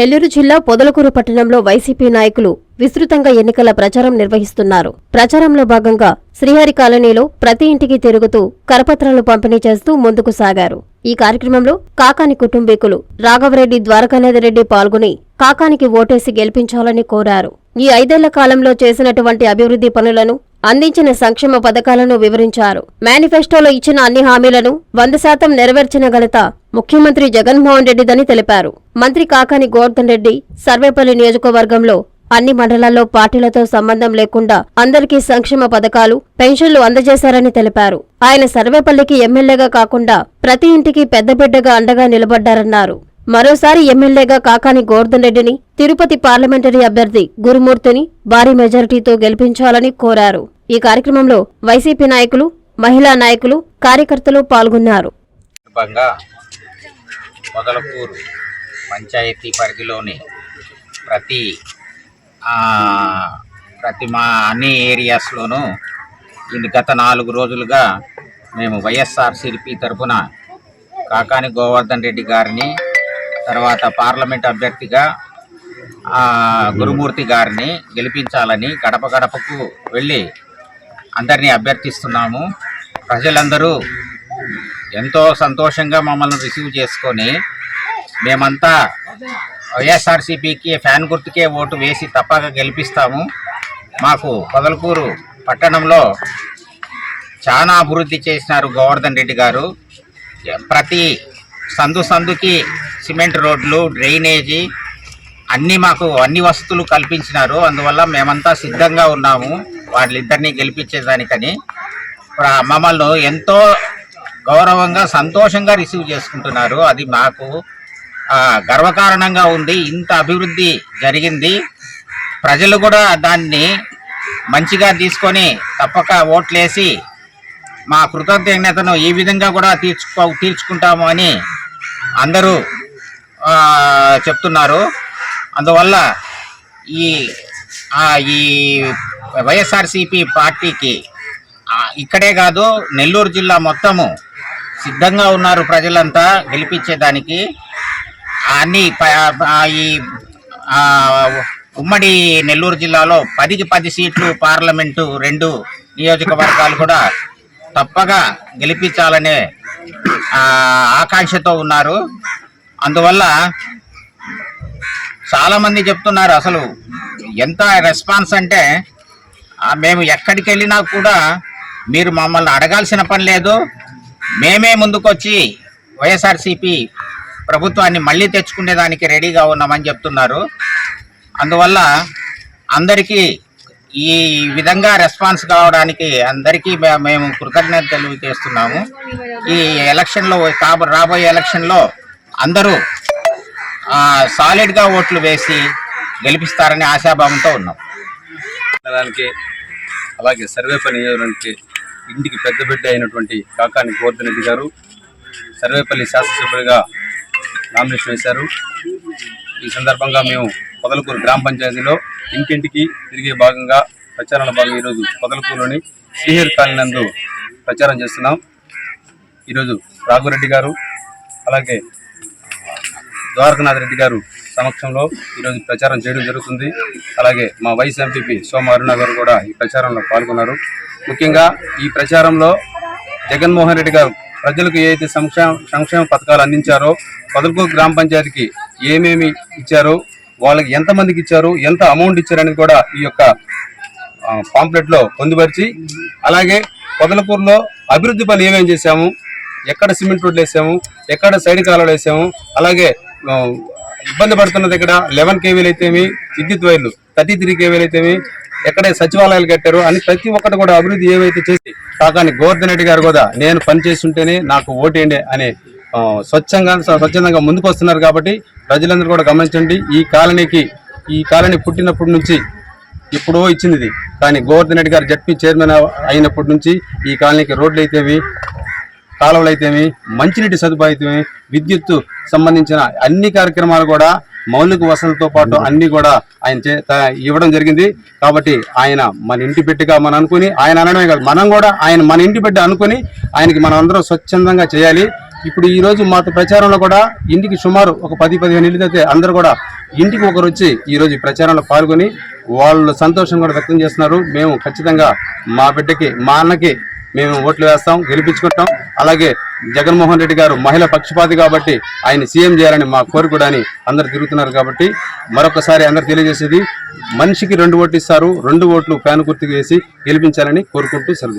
నెల్లూరు జిల్లా పొదలకూరు పట్టణంలో వైసీపీ నాయకులు విస్తృతంగా ఎన్నికల ప్రచారం నిర్వహిస్తున్నారు. ప్రచారంలో భాగంగా శ్రీహరి కాలనీలో ప్రతి ఇంటికి తిరుగుతూ కరపత్రాలు పంపిణీ చేస్తూ ముందుకు సాగారు. ఈ కార్యక్రమంలో కాకాని కుటుంబీకులు రాఘవరెడ్డి ద్వారకానాథరెడ్డి పాల్గొని కాకానికి ఓటేసి గెలిపించాలని కోరారు. ఈ ఐదేళ్ళ కాలంలో చేసినటువంటి అభివృద్ధి పనులను అందించిన సంక్షేమ పథకాలను వివరించారు. మేనిఫెస్టోలో ఇచ్చిన అన్ని హామీలను వంద శాతం నెరవేర్చిన ఘనత ముఖ్యమంత్రి జగన్మోహన్ రెడ్డిదని తెలిపారు. మంత్రి కాకాని గోవర్ధన్ రెడ్డి సర్వేపల్లి నియోజకవర్గంలో అన్ని మండలాల్లో పార్టీలతో సంబంధం లేకుండా అందరికీ సంక్షేమ పథకాలు పెన్షన్లు అందజేశారని తెలిపారు. ఆయన సర్వేపల్లికి ఎమ్మెల్యేగా కాకుండా ప్రతి ఇంటికి పెద్ద బిడ్డగా అండగా నిలబడ్డారన్నారు. మరోసారి ఎమ్మెల్యేగా కాకాని గోవర్ధన్ రెడ్డిని తిరుపతి పార్లమెంటరీ అభ్యర్థి గురుమూర్తిని భారీ మెజారిటీతో గెలిపించాలని కోరారు. ఈ కార్యక్రమంలో వైసీపీ నాయకులు మహిళా నాయకులు కార్యకర్తలు పాల్గొన్నారు. సందర్భంగా పంచాయతీ పరిధిలోని ప్రతి ప్రతి మా అన్ని ఏరియాస్లోనూ ఇది గత నాలుగు రోజులుగా మేము వైఎస్ఆర్సిపి తరఫున కాకాని గోవర్ధన్ రెడ్డి గారిని తర్వాత పార్లమెంట్ అభ్యర్థిగా గురుమూర్తి గారిని గెలిపించాలని గడప గడపకు వెళ్ళి అందరినీ అభ్యర్థిస్తున్నాము. ప్రజలందరూ ఎంతో సంతోషంగా మమ్మల్ని రిసీవ్ చేసుకొని మేమంతా వైఎస్ఆర్సీపీకి ఫ్యాన్ గుర్తుకే ఓటు వేసి తప్పక గెలిపిస్తాము. మాకు పొదలకూరు పట్టణంలో చాలా అభివృద్ధి చేసినారు గోవర్ధన్ రెడ్డి గారు. ప్రతి సందు సందుకి సిమెంట్ రోడ్లు డ్రైనేజీ అన్నీ మాకు అన్ని వసతులు కల్పించినారు. అందువల్ల మేమంతా సిద్ధంగా ఉన్నాము. వాళ్ళిద్దరినీ గెలిపించేదానికని. మమ్మల్ని ఎంతో గౌరవంగా సంతోషంగా రిసీవ్ చేసుకుంటున్నారు. అది మాకు గర్వకారణంగా ఉంది. ఇంత అభివృద్ధి జరిగింది. ప్రజలు కూడా దాన్ని మంచిగా తీసుకొని తప్పక ఓట్లేసి మా కృతజ్ఞతను ఈ విధంగా కూడా తీర్చుకో తీర్చుకుంటాము అని అందరూ చెప్తున్నారు. అందువల్ల ఈ ఈ వైఎస్ఆర్సిపి పార్టీకి ఇక్కడే కాదు నెల్లూరు జిల్లా మొత్తము సిద్ధంగా ఉన్నారు ప్రజలంతా గెలిపించేదానికి. అన్ని ప- ఈ ఉమ్మడి నెల్లూరు జిల్లాలో పదికి పది సీట్లు పార్లమెంటు రెండు నియోజకవర్గాలు కూడా తప్పగా గెలిపించాలనే ఆకాంక్షతో ఉన్నారు. అందువల్ల చాలామంది చెప్తున్నారు అసలు ఎంత రెస్పాన్స్ అంటే మేము ఎక్కడికి వెళ్ళినా కూడా మీరు మమ్మల్ని అడగాల్సిన పని లేదు. మేమే ముందుకొచ్చి వైఎస్ఆర్సిపి ప్రభుత్వాన్ని మళ్ళీ తెచ్చుకునేదానికి రెడీగా ఉన్నామని చెప్తున్నారు. అందువల్ల అందరికీ ఈ విధంగా రెస్పాన్స్ కావడానికి అందరికీ మే- మేము కృతజ్ఞత తెలియజేస్తున్నాము. ఈ ఎలక్షన్లో కాబ రాబోయే ఎలక్షన్లో అందరూ సాలిడ్గా ఓట్లు వేసి గెలిపిస్తారని ఆశాభావంతో ఉన్నాం. దానికి అలాగే సర్వేపల్లి నియోజకవర్గానికి ఇంటికి పెద్ద బిడ్డ అయినటువంటి కాకాని గోవర్ధన్ రెడ్డి గారు సర్వేపల్లి శాసనసభ్యుడిగా నామినేషన్ వేశారు. ఈ సందర్భంగా మేము పొదలకూరు గ్రామ పంచాయతీలో ఇంటింటికి తిరిగే భాగంగా ప్రచారంలో భాగంగా ఈరోజు పొదలకూరులోని శ్రీహరి కాలనందు ప్రచారం చేస్తున్నాం. ఈరోజు రాఘురెడ్డి గారు అలాగే ద్వారకనాథ్ రెడ్డి గారు సమక్షంలో ఈరోజు ప్రచారం చేయడం జరుగుతుంది. అలాగే మా వైస్ ఎంపీపీ సోమ అరుణ గారు కూడా ఈ ప్రచారంలో పాల్గొన్నారు. ముఖ్యంగా ఈ ప్రచారంలో జగన్మోహన్ రెడ్డి గారు ప్రజలకు ఏదైతే సంక్షేమ సంక్షేమ పథకాలు అందించారో పదకొండు గ్రామ పంచాయతీకి ఏమేమి ఇచ్చారో వాళ్ళకి ఎంతమందికి ఇచ్చారు ఎంత అమౌంట్ ఇచ్చారనేది కూడా ఈ యొక్క పాంప్లెట్లో పొందుపరిచి అలాగే పొదలపూర్లో అభివృద్ధి పనులు ఏమేమి చేశాము ఎక్కడ సిమెంట్ రోడ్లు వేసాము ఎక్కడ సైడ్ కాలువలు వేసాము అలాగే ఇబ్బంది పడుతున్న దగ్గర లెవెన్ కేవీలు అయితేమి విద్యుత్ వైర్లు థర్టీ త్రీ కేవీలు అయితేమి ఎక్కడే సచివాలయాలు కట్టారు అని ప్రతి ఒక్కటి కూడా అభివృద్ధి ఏవైతే చేసి కాకాని గోవర్ధన్ రెడ్డి గారు కూడా నేను పని చేస్తుంటేనే నాకు ఓటేయండి అనే స్వచ్ఛంగా స్వచ్ఛందంగా ముందుకు వస్తున్నారు కాబట్టి ప్రజలందరూ కూడా గమనించండి ఈ కాలనీకి ఈ కాలనీ పుట్టినప్పటి నుంచి ఇప్పుడు ఇచ్చింది కానీ గోవర్ధన్ రెడ్డి గారు జడ్పీ చైర్మన్ అయినప్పటి నుంచి ఈ కాలనీకి రోడ్లు అయితేవి కాలువలు అయితేమి మంచినీటి సదుపాయం విద్యుత్ సంబంధించిన అన్ని కార్యక్రమాలు కూడా మౌలిక వసతులతో పాటు అన్ని కూడా ఆయన చే త- ఇవ్వడం జరిగింది. కాబట్టి ఆయన మన ఇంటి బిడ్డగా మనం అనుకుని ఆయన అనడమే కాదు మనం కూడా ఆయన మన ఇంటి బిడ్డ అనుకుని ఆయనకి మనం అందరం స్వచ్ఛందంగా చేయాలి. ఇప్పుడు ఈ రోజు మా ప్రచారంలో కూడా ఇంటికి సుమారు ఒక పది పదిహేను ఇల్లు అయితే అందరూ కూడా ఇంటికి ఒకరు వచ్చి ఈరోజు ఈ ప్రచారంలో పాల్గొని వాళ్ళు సంతోషం కూడా వ్యక్తం చేస్తున్నారు. మేము ఖచ్చితంగా మా బిడ్డకి మా అన్నకి మేము ఓట్లు వేస్తాం గెలిపించుకుంటాం. అలాగే జగన్మోహన్ రెడ్డి గారు మహిళ పక్షపాతి కాబట్టి ఆయన సీఎం చేయాలని మా కోరిక అని అందరు తిరుగుతున్నారు కాబట్టి మరొకసారి అందరు తెలియజేసేది మనిషికి రెండు ఓట్లు ఇస్తారు రెండు ఓట్లు ఫ్యాన్ గుర్తుకు వేసి గెలిపించాలని కోరుకుంటూ సెలవు